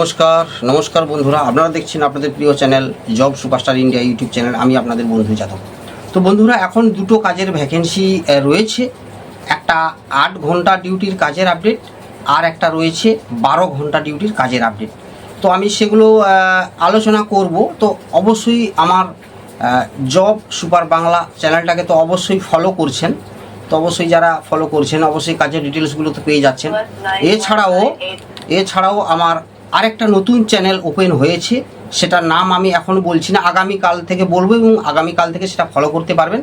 নমস্কার নমস্কার বন্ধুরা। আপনারা দেখছেন আপনাদের প্রিয় channel job superstar India YouTube channel. আমি আপনাদের বন্ধু যাদব। তো বন্ধুরা এখন দুটো কাজের ভ্যাকেন্সি রয়েছে। একটা আট ঘণ্টা ডিউটির কাজের আপডেট আর একটা রয়েছে বারো ঘণ্টা ডিউটির কাজের আপডেট তো আমি সেগুলো আলোচনা করব। তো অবশ্যই আমার জব সুপার বাংলা চ্যানেলটাকে তো অবশ্যই ফলো করছেন। তো অবশ্যই যারা ফলো করছেন অবশ্যই কাজের ডিটেলসগুলো তো পেয়ে যাচ্ছেন। এছাড়াও এছাড়াও আমার আরেকটা নতুন চ্যানেল ওপেন হয়েছে, সেটার নাম আমি এখন বলছি না, আগামীকাল থেকে বলব এবং আগামীকাল থেকে সেটা ফলো করতে পারবেন।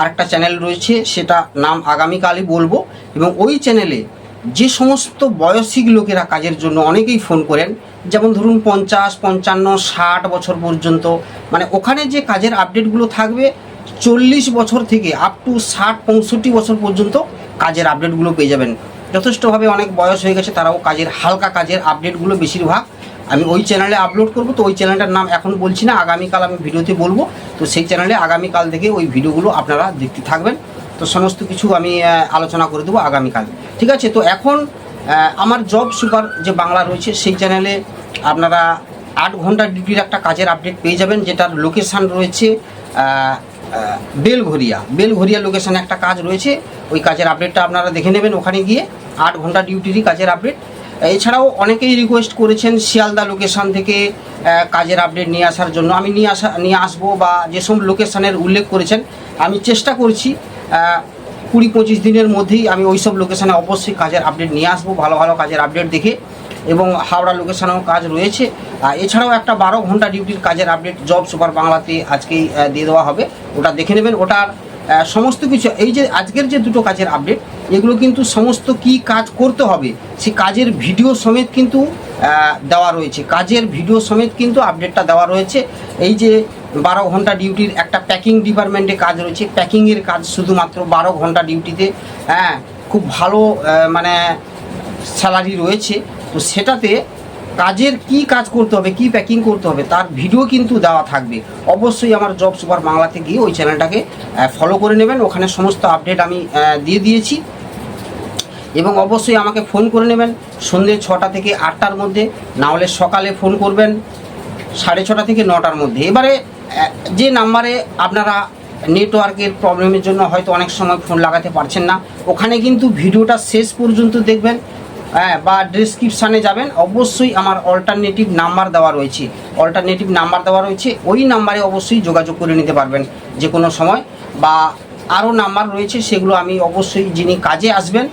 আরেকটা চ্যানেল রয়েছে, সেটা নাম আগামীকালই বলব এবং ওই চ্যানেলে যে সমস্ত বয়সিক লোকেরা কাজের জন্য অনেকেই ফোন করেন, যেমন ধরুন পঞ্চাশ, পঞ্চান্ন, ষাট বছর পর্যন্ত মানে ওখানে যে কাজের আপডেটগুলো থাকবে, চল্লিশ বছর থেকে আপ টু ষাট, পঁয়ষট্টি বছর পর্যন্ত কাজের আপডেটগুলো পেয়ে যাবেন। যথেষ্টভাবে অনেক বয়স হয়ে গেছে, তারাও কাজের, হালকা কাজের আপডেটগুলো বেশিরভাগ। আমি ওই চ্যানেলে আপলোড করব, তো ওই চ্যানেলটার নাম এখন বলছি না, আগামীকাল আমি ভিডিওতে বলব। তো সেই চ্যানেলে আগামীকাল থেকে ওই ভিডিওগুলো আপনারা দেখতে থাকবেন। তো সমস্ত কিছু আমি আলোচনা করে দেবো আগামীকাল। ঠিক আছে? তো এখন আমার জব সুপার যে বাংলা রয়েছে, সেই চ্যানেলে আপনারা আট ঘণ্টা ডিউটির একটা কাজের আপডেট পেয়ে যাবেন, যেটার লোকেশান রয়েছে বেলঘরিয়া বেলঘরিয়া লোকেশানে একটা কাজ রয়েছে ওই কাজের আপডেটটা আপনারা দেখে নেবেন ওখানে গিয়ে। আট ঘণ্টা ডিউটিরই কাজের আপডেট এছাড়াও অনেকেই রিকোয়েস্ট করেছেন শিয়ালদা লোকেশান থেকে কাজের আপডেট নিয়ে আসার জন্য। আমি নিয়ে আসা, নিয়ে আসব বা যেসব লোকেশানের উল্লেখ করেছেন, আমি চেষ্টা করছি কুড়ি পঁচিশ দিনের মধ্যেই আমি ওই সব লোকেশানে অবশ্যই কাজের আপডেট নিয়ে আসব, ভালো ভালো কাজের আপডেট দেখে। এবং হাওড়া লোকেশনেও কাজ রয়েছে। এছাড়াও একটা বারো ঘণ্টা ডিউটির কাজের আপডেট জব সুপার বাংলাতে আজকেই দিয়ে দেওয়া হবে। ওটা দেখে নেবেন। ওটার সমস্ত কিছু, এই যে আজকের যে দুটো কাজের আপডেট এগুলো কিন্তু সমস্ত কি কাজ করতে হবে, সে কাজের ভিডিও সমেত কিন্তু দেওয়া রয়েছে। কাজের ভিডিও সমেত কিন্তু আপডেটটা দেওয়া রয়েছে। এই যে বারো ঘণ্টা ডিউটির একটা প্যাকিং ডিপার্টমেন্টে কাজ রয়েছে। প্যাকিংয়ের কাজ শুধুমাত্র বারো ঘণ্টা ডিউটিতে হ্যাঁ খুব ভালো মানে স্যালারি রয়েছে। তো সেটাতে কাজের কি কাজ করতে হবে, কি প্যাকিং করতে হবে, তার ভিডিও কিন্তু দেওয়া থাকবে। অবশ্যই আমার জব সুপার বাংলাতে গিয়ে ওই চ্যানেলটাকে ফলো করে নেবেন, ওখানে সমস্ত আপডেট আমি দিয়ে দিয়েছি। এবং অবশ্যই আমাকে ফোন করে নেবেন, সন্ধ্যে ছটা থেকে আটটার মধ্যে না হলে সকালে ফোন করবেন, সাড়ে ছটা থেকে নটার মধ্যে। এবারে যে নাম্বারে আপনারা নেটওয়ার্কের প্রবলেমের জন্য হয়তো অনেক সময় ফোন লাগাতে পারছেন না, ওখানে কিন্তু ভিডিওটা শেষ পর্যন্ত দেখবেন। হ্যাঁ বা ডিসক্রিপশানে যাবেন। অবশ্যই আমার অল্টারনেটিভ নাম্বার দেওয়া রয়েছে। অল্টারনেটিভ নাম্বার দেওয়া রয়েছে। ওই নাম্বারে অবশ্যই যোগাযোগ করে নিতে পারবেন যে কোনো সময়। বা আরও নাম্বার রয়েছে, সেগুলো আমি অবশ্যই যিনি কাজে আসবেন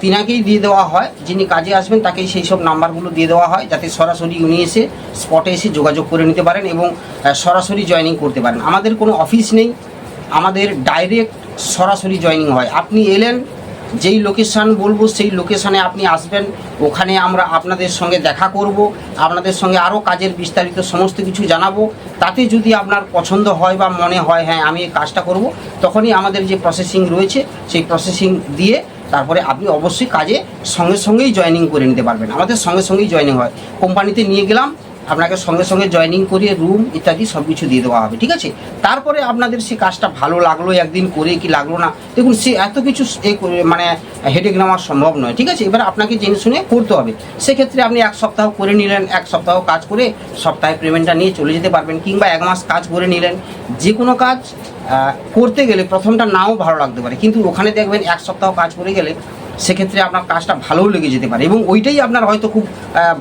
তিনাকেই দিয়ে দেওয়া হয়। যিনি কাজে আসবেন, তাকেই সেই সব নাম্বারগুলো দিয়ে দেওয়া হয়, যাতে সরাসরি উনি এসে স্পটে এসে যোগাযোগ করে নিতে পারেন এবং সরাসরি জয়েনিং করতে পারেন। আমাদের কোনো অফিস নেই। আমাদের ডাইরেক্ট সরাসরি জয়েনিং হয়। আপনি এলেন যেই লোকেশান বলব, সেই লোকেশানে আপনি আসবেন। ওখানে আমরা আপনাদের সঙ্গে দেখা করব, আপনাদের সঙ্গে আরও কাজের বিস্তারিত সমস্ত কিছু জানাব। তাতে যদি আপনার পছন্দ হয় বা মনে হয় হ্যাঁ আমি এই কাজটা করব, তখনই আমাদের যে প্রসেসিং রয়েছে, সেই প্রসেসিং দিয়ে তারপরে আপনি অবশ্যই কাজে সঙ্গে সঙ্গেই জয়েনিং করে নিতে পারবেন। আমাদের সঙ্গে সঙ্গেই জয়েনিং হয়। কোম্পানিতে নিয়ে গেলাম আপনাকে সঙ্গে সঙ্গে জয়েনিং করিয়ে রুম ইত্যাদি সব কিছু দিয়ে দেওয়া হবে, ঠিক আছে? তারপরে আপনাদের সে কাজটা ভালো লাগল, একদিন করে কি লাগল না, দেখুন, সে এত কিছু এ মানে হেডেক নেওয়া সম্ভব নয়, ঠিক আছে? এবার আপনাকে জেনে শুনে করতে হবে। সেক্ষেত্রে আপনি এক সপ্তাহ করে নিলেন, এক সপ্তাহ কাজ করে সপ্তাহে পেমেন্টটা নিয়ে চলে যেতে পারবেন, কিংবা এক মাস কাজ করে নিলেন। যে কোনো কাজ করতে গেলে প্রথমটা নাও ভালো লাগতে পারে, কিন্তু ওখানে দেখবেন এক সপ্তাহ কাজ করে গেলে সেক্ষেত্রে আপনার কাজটা ভালোও লেগে যেতে পারে এবং ওইটাই আপনার হয়তো খুব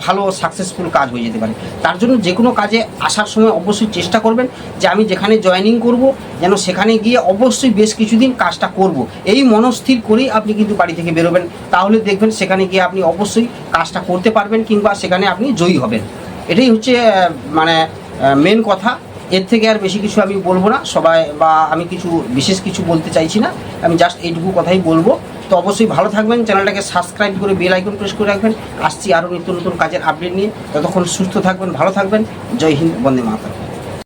ভালো সাকসেসফুল কাজ হয়ে যেতে পারে। তার জন্য যে কোনো কাজে আসার সময় অবশ্যই চেষ্টা করবেন যে আমি যেখানে জয়েনিং করব, যেন সেখানে গিয়ে অবশ্যই বেশ কিছুদিন কাজটা করব। এই মনস্থির করেই আপনি কিন্তু বাড়ি থেকে বেরোবেন। তাহলে দেখবেন সেখানে গিয়ে আপনি অবশ্যই কাজটা করতে পারবেন কিংবা সেখানে আপনি জয়ী হবেন। এটাই হচ্ছে মানে মেন কথা। এর থেকে আর বেশি কিছু আমি বলব না। সবাই বা আমি কিছু, বিশেষ কিছু বলতে চাইছি না। আমি জাস্ট এইটুকু কথাই বলব। তো অবশ্যই ভালো থাকবেন, চ্যানেলটাকে সাবস্ক্রাইব করে বেল আইকন প্রেস করে রাখবেন। আসছি আরও নিত্য নতুন কাজের আপডেট নিয়ে। ততক্ষণ সুস্থ থাকবেন, ভালো থাকবেন। জয় হিন্দ, বন্দে মাতা